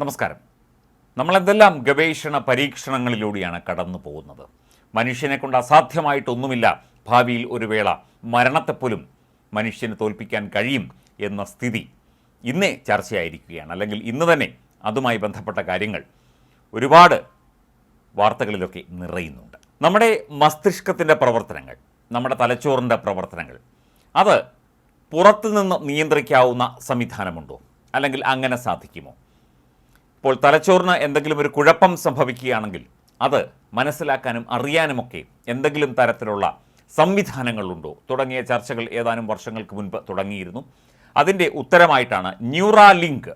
നമസ്കാരം. നമ്മളെന്തെല്ലാം ഗവേഷണ പരീക്ഷണങ്ങളിലൂടെയാണ് കടന്നു പോകുന്നത്? മനുഷ്യനെ കൊണ്ട് അസാധ്യമായിട്ടൊന്നുമില്ല ഭാവിയിൽ ഒരു വേള മരണത്തെപ്പോലും മനുഷ്യന് തോൽപ്പിക്കാൻ കഴിയും എന്ന സ്ഥിതി ഇന്നേ ചർച്ചയായിരിക്കുകയാണ്. അല്ലെങ്കിൽ ഇന്ന് തന്നെ അതുമായി ബന്ധപ്പെട്ട കാര്യങ്ങൾ ഒരുപാട് വാർത്തകളിലൊക്കെ നിറയുന്നുണ്ട്. നമ്മുടെ മസ്തിഷ്കത്തിന്റെ പ്രവർത്തനങ്ങൾ നമ്മുടെ തലച്ചോറിന്റെ പ്രവർത്തനങ്ങൾ അത് പുറത്തുനിന്ന് നിയന്ത്രിക്കാവുന്ന സംവിധാനമുണ്ടോ? അല്ലെങ്കിൽ അങ്ങനെ സാധിക്കുമോ? ഇപ്പോൾ തലച്ചോറിന് എന്തെങ്കിലും ഒരു കുഴപ്പം സംഭവിക്കുകയാണെങ്കിൽ അത് മനസ്സിലാക്കാനും അറിയാനുമൊക്കെ എന്തെങ്കിലും തരത്തിലുള്ള സംവിധാനങ്ങളുണ്ടോ? തുടങ്ങിയ ചർച്ചകൾ ഏതാനും വർഷങ്ങൾക്ക് മുൻപ് തുടങ്ങിയിരുന്നു. അതിന്റെ ഉത്തരമായിട്ടാണ് ന്യൂറാലിങ്ക്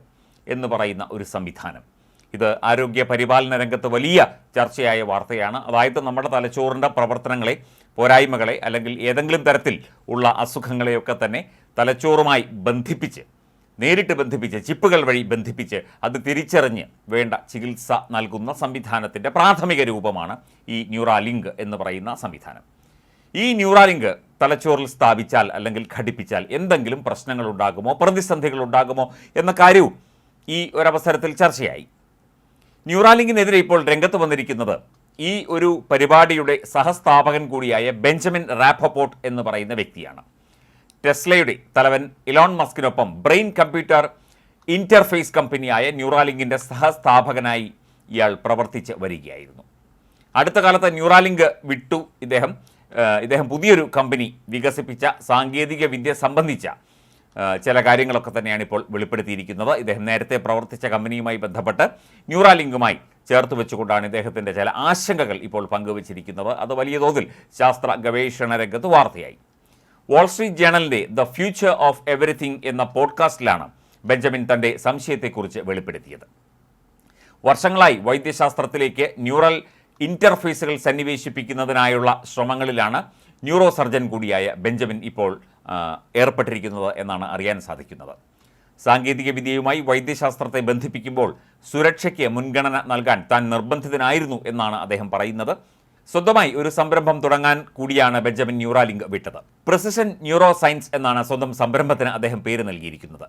എന്ന് പറയുന്ന ഒരു സംവിധാനം. ഇത് ആരോഗ്യ പരിപാലന രംഗത്ത് വലിയ ചർച്ചയായ വാർത്തയാണ്. അതായത് നമ്മുടെ തലച്ചോറിന്റെ പ്രവർത്തനങ്ങളെ പോരായ്മകളെ അല്ലെങ്കിൽ ഏതെങ്കിലും തരത്തിൽ ഉള്ള അസുഖങ്ങളെയൊക്കെ തന്നെ തലച്ചോറുമായി ബന്ധിപ്പിച്ച് നേരിട്ട് ബന്ധിപ്പിച്ച് ചിപ്പുകൾ വഴി ബന്ധിപ്പിച്ച് അത് തിരിച്ചറിഞ്ഞ് വേണ്ട ചികിത്സ നൽകുന്ന സംവിധാനത്തിന്റെ പ്രാഥമിക രൂപമാണ് ഈ ന്യൂറാലിങ്ക് എന്ന് പറയുന്ന സംവിധാനം. ഈ ന്യൂറാലിങ്ക് തലച്ചോറിൽ സ്ഥാപിച്ചാൽ അല്ലെങ്കിൽ ഘടിപ്പിച്ചാൽ എന്തെങ്കിലും പ്രശ്നങ്ങൾ ഉണ്ടാകുമോ പ്രതിസന്ധികൾ ഉണ്ടാകുമോ എന്ന കാര്യവും ഈ ഒരവസരത്തിൽ ചർച്ചയായി. ന്യൂറാലിങ്കിനെതിരെ ഇപ്പോൾ രംഗത്ത് വന്നിരിക്കുന്നത് ഈ ഒരു പരിപാടിയുടെ സഹസ്ഥാപകൻ കൂടിയായ ബെഞ്ചമിൻ റാപ്പപ്പോട്ട് എന്ന് പറയുന്ന വ്യക്തിയാണ്. ടെസ്ലയുടെ തലവൻ ഇലോൺ മസ്കിനൊപ്പം ബ്രെയിൻ കമ്പ്യൂട്ടർ ഇന്റർഫേസ് കമ്പനിയായ ന്യൂറാലിങ്കിന്റെ സഹസ്ഥാപകനായി ഇയാൾ പ്രവർത്തിച്ച് വരികയായിരുന്നു. അടുത്ത കാലത്ത് ന്യൂറാലിങ്ക് വിട്ടു. ഇദ്ദേഹം ഇദ്ദേഹം പുതിയൊരു കമ്പനി വികസിപ്പിച്ച സാങ്കേതിക വിദ്യ സംബന്ധിച്ച ചില കാര്യങ്ങളൊക്കെ തന്നെയാണ് ഇപ്പോൾ വെളിപ്പെടുത്തിയിരിക്കുന്നത്. ഇദ്ദേഹം നേരത്തെ പ്രവർത്തിച്ച കമ്പനിയുമായി ബന്ധപ്പെട്ട് ന്യൂറാലിങ്കുമായി ചേർത്ത് വെച്ചുകൊണ്ടാണ് ഇദ്ദേഹത്തിന്റെ ചില ആശങ്കകൾ ഇപ്പോൾ പങ്കുവച്ചിരിക്കുന്നത്. അത് വലിയ തോതിൽ ശാസ്ത്ര ഗവേഷണ രംഗത്ത് വാർത്തയായി. വാൾസ്ട്രീറ്റ് ജേണലിന്റെ ദ ഫ്യൂച്ചർ ഓഫ് എവറിഥിങ് എന്ന പോഡ്കാസ്റ്റിലാണ് ബെഞ്ചമിൻ തന്റെ സംശയത്തെക്കുറിച്ച് വെളിപ്പെടുത്തിയത്. വർഷങ്ങളായി വൈദ്യശാസ്ത്രത്തിലേക്ക് ന്യൂറൽ ഇന്റർഫേസുകൾ സന്നിവേശിപ്പിക്കുന്നതിനായുള്ള ശ്രമങ്ങളിലാണ് ന്യൂറോ സർജൻ കൂടിയായ ബെഞ്ചമിൻ ഇപ്പോൾ ഏർപ്പെട്ടിരിക്കുന്നത് എന്നാണ് അറിയാൻ സാധിക്കുന്നത്. സാങ്കേതിക വിദ്യയുമായി വൈദ്യശാസ്ത്രത്തെ ബന്ധിപ്പിക്കുമ്പോൾ സുരക്ഷയ്ക്ക് മുൻഗണന നൽകാൻ താൻ നിർബന്ധിതനായിരുന്നു എന്നാണ് അദ്ദേഹം പറയുന്നത്. സ്വന്തമായി ഒരു സംരംഭം തുടങ്ങാൻ കൂടിയാണ് ബെഞ്ചമിൻ ന്യൂറാലിങ്ക് വിട്ടത്. പ്രിസിഷൻ ന്യൂറോ സയൻസ് എന്നാണ് സ്വന്തം സംരംഭത്തിന് അദ്ദേഹം പേര് നൽകിയിരിക്കുന്നത്.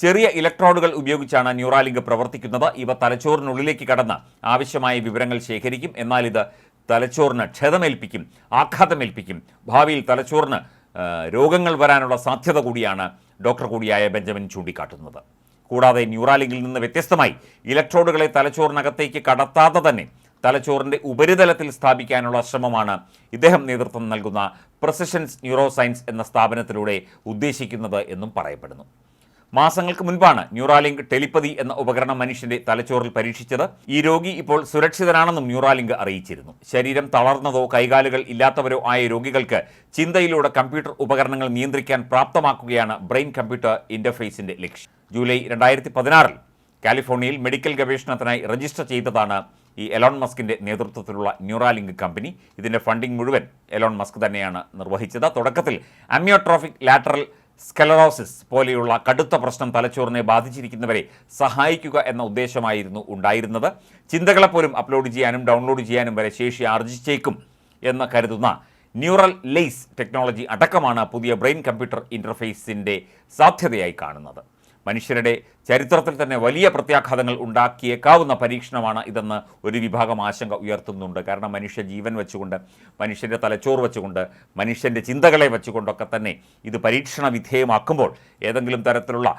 ചെറിയ ഇലക്ട്രോഡുകൾ ഉപയോഗിച്ചാണ് ന്യൂറാലിങ്ക് പ്രവർത്തിക്കുന്നത്. ഇവ തലച്ചോറിനുള്ളിലേക്ക് കടന്ന് ആവശ്യമായ വിവരങ്ങൾ ശേഖരിക്കും. എന്നാൽ ഇത് തലച്ചോറിന് ക്ഷതമേൽപ്പിക്കും ആഘാതമേൽപ്പിക്കും. ഭാവിയിൽ തലച്ചോറിന് രോഗങ്ങൾ വരാനുള്ള സാധ്യത കൂടിയാണ് ഡോക്ടർ കൂടിയായ ബെഞ്ചമിൻ ചൂണ്ടിക്കാട്ടുന്നത്. കൂടാതെ ന്യൂറാലിങ്കിൽ നിന്ന് വ്യത്യസ്തമായി ഇലക്ട്രോഡുകളെ തലച്ചോറിനകത്തേക്ക് കടത്താതെ തന്നെ തലച്ചോറിന്റെ ഉപരിതലത്തിൽ സ്ഥാപിക്കാനുള്ള ശ്രമമാണ് ഇദ്ദേഹം നേതൃത്വം നൽകുന്ന പ്രസിഷൻസ് ന്യൂറോ സയൻസ് എന്ന സ്ഥാപനത്തിലൂടെ ഉദ്ദേശിക്കുന്നത് എന്നും പറയപ്പെടുന്നു. മാസങ്ങൾക്ക് മുൻപാണ് ന്യൂറാലിങ്ക് ടെലിപ്പതി എന്ന ഉപകരണം മനുഷ്യന്റെ തലച്ചോറിൽ പരീക്ഷിച്ചത്. ഈ രോഗി ഇപ്പോൾ സുരക്ഷിതനാണെന്നും ന്യൂറാലിങ്ക് അറിയിച്ചിരുന്നു. ശരീരം തളർന്നതോ കൈകാലുകൾ ഇല്ലാത്തവരോ ആയ രോഗികൾക്ക് ചിന്തയിലൂടെ കമ്പ്യൂട്ടർ ഉപകരണങ്ങൾ നിയന്ത്രിക്കാൻ പ്രാപ്തമാക്കുകയാണ് ബ്രെയിൻ കമ്പ്യൂട്ടർ ഇന്റർഫേസിന്റെ ലക്ഷ്യം. ജൂലൈ രണ്ടായിരത്തി പതിനാറിൽ കാലിഫോർണിയയിൽ മെഡിക്കൽ ഗവേഷണത്തിനായി രജിസ്റ്റർ ചെയ്തതാണ് ഈ എലോൺ മസ്കിന്റെ നേതൃത്വത്തിലുള്ള ന്യൂറാലിങ്ക് കമ്പനി ഇതിന്റെ ഫണ്ടിംഗ് മുഴുവൻ എലോൺ മസ്ക് തന്നെയാണ് നിർവഹിച്ചത്. തുടക്കത്തിൽ അമ്യോട്രോഫിക് ലാറ്ററൽ സ്കെലറോസിസ് പോലെയുള്ള കടുത്ത പ്രശ്നം തലച്ചോറിനെ ബാധിച്ചിരിക്കുന്നവരെ സഹായിക്കുക എന്ന ഉദ്ദേശമായിരുന്നു ഉണ്ടായിരുന്നത്. ചിന്തകളെപ്പോലും അപ്ലോഡ് ചെയ്യാനും ഡൗൺലോഡ് ചെയ്യാനും വരെ ശേഷി ആർജിച്ചേക്കും എന്ന് കരുതുന്ന ന്യൂറൽ ലെയ്സ് ടെക്നോളജി അടക്കമാണ് പുതിയ ബ്രെയിൻ കമ്പ്യൂട്ടർ ഇന്റർഫേസിന്റെ സാധ്യതയായി കാണുന്നത്. മനുഷ്യരുടെ ചരിത്രത്തിൽ തന്നെ വലിയ പ്രത്യാഘാതങ്ങൾ ഉണ്ടാക്കിയേക്കാവുന്ന പരീക്ഷണമാണ് ഇതെന്ന് ഒരു വിഭാഗം ആശങ്ക ഉയർത്തുന്നുണ്ട്. കാരണം മനുഷ്യ ജീവൻ വെച്ചുകൊണ്ട് മനുഷ്യന്റെ തലച്ചോറ് വെച്ചുകൊണ്ട് മനുഷ്യന്റെ ചിന്തകളെ വെച്ചുകൊണ്ടൊക്കെ തന്നെ ഇത് പരീക്ഷണ വിധേയമാക്കുമ്പോൾ ഏതെങ്കിലും തരത്തിലുള്ള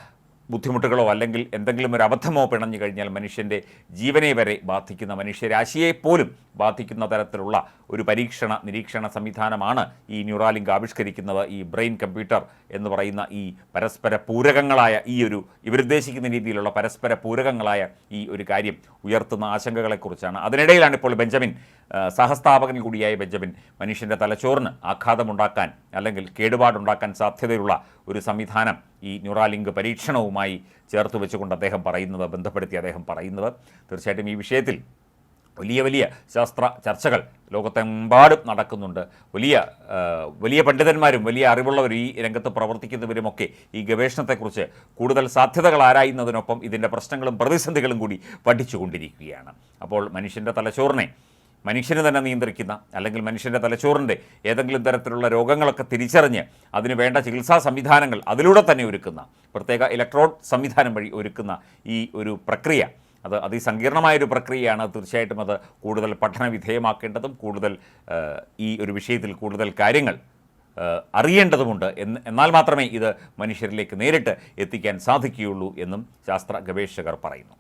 ബുദ്ധിമുട്ടുകളോ അല്ലെങ്കിൽ എന്തെങ്കിലും ഒരു അബദ്ധമോ പിണഞ്ഞു കഴിഞ്ഞാൽ മനുഷ്യന്റെ ജീവനെ വരെ ബാധിക്കുന്ന മനുഷ്യരാശിയെ പോലും ബാധിക്കുന്ന തരത്തിലുള്ള ഒരു പരീക്ഷണ നിരീക്ഷണ സംവിധാനമാണ് ഈ ന്യൂറാലിങ്ക് ആവിഷ്കരിക്കുന്നത് ഈ ബ്രെയിൻ കമ്പ്യൂട്ടർ എന്ന് പറയുന്ന ഈ പരസ്പര പൂരകങ്ങളായ ഈ ഒരു ഇവരുദ്ദേശിക്കുന്ന രീതിയിലുള്ള പരസ്പര പൂരകങ്ങളായ ഈ ഒരു കാര്യം ഉയർത്തുന്ന ആശങ്കകളെക്കുറിച്ചാണ്. അതിനിടയിലാണ് ഇപ്പോൾ ബെഞ്ചമിൻ സഹസ്ഥാപകൻ കൂടിയായ ബെഞ്ചമിൻ മനുഷ്യന്റെ തലച്ചോറിന് ആഘാതമുണ്ടാക്കാൻ അല്ലെങ്കിൽ കേടുപാടുണ്ടാക്കാൻ സാധ്യതയുള്ള ഒരു സംവിധാനം ഈ ന്യൂറാലിങ്ക് പരീക്ഷണവുമായി ചേർത്ത് വെച്ചുകൊണ്ട് അദ്ദേഹം പറയുന്നത് ബന്ധപ്പെടുത്തി അദ്ദേഹം പറയുന്നത്. തീർച്ചയായിട്ടും ഈ വിഷയത്തിൽ വലിയ വലിയ ശാസ്ത്ര ചർച്ചകൾ ലോകത്തെമ്പാടും നടക്കുന്നുണ്ട്. വലിയ വലിയ പണ്ഡിതന്മാരും വലിയ അറിവുള്ളവരും ഈ രംഗത്ത് പ്രവർത്തിക്കുന്നവരുമൊക്കെ ഈ ഗവേഷണത്തെക്കുറിച്ച് കൂടുതൽ സാധ്യതകൾ ആരായുന്നതിനൊപ്പം ഇതിന്റെ പ്രശ്നങ്ങളും പ്രതിസന്ധികളും കൂടി പഠിച്ചുകൊണ്ടിരിക്കുകയാണ്. അപ്പോൾ മനുഷ്യന്റെ തലച്ചോറിനെ മനുഷ്യന് തന്നെ നിയന്ത്രിക്കുന്ന അല്ലെങ്കിൽ മനുഷ്യന്റെ തലച്ചോറിന്റെ ഏതെങ്കിലും തരത്തിലുള്ള രോഗങ്ങളൊക്കെ തിരിച്ചറിഞ്ഞ് അതിന് വേണ്ട ചികിത്സാ സംവിധാനങ്ങൾ അതിലൂടെ തന്നെ ഒരുക്കുന്ന പ്രത്യേക ഇലക്ട്രോഡ് സംവിധാനം വഴി ഒരുക്കുന്ന ഈ ഒരു പ്രക്രിയ. അത് അതിസങ്കീർണമായൊരു പ്രക്രിയയാണ്. തീർച്ചയായിട്ടും അത് കൂടുതൽ പഠനവിധേയമാക്കേണ്ടതും കൂടുതൽ ഈ ഒരു വിഷയത്തിൽ കൂടുതൽ കാര്യങ്ങൾ അറിയേണ്ടതുമുണ്ട്. എന്ന് എന്നാൽ മാത്രമേ ഇത് മനുഷ്യരിലേക്ക് നേരിട്ട് എത്തിക്കാൻ സാധിക്കുകയുള്ളൂ എന്നും ശാസ്ത്ര ഗവേഷകർ പറയുന്നു.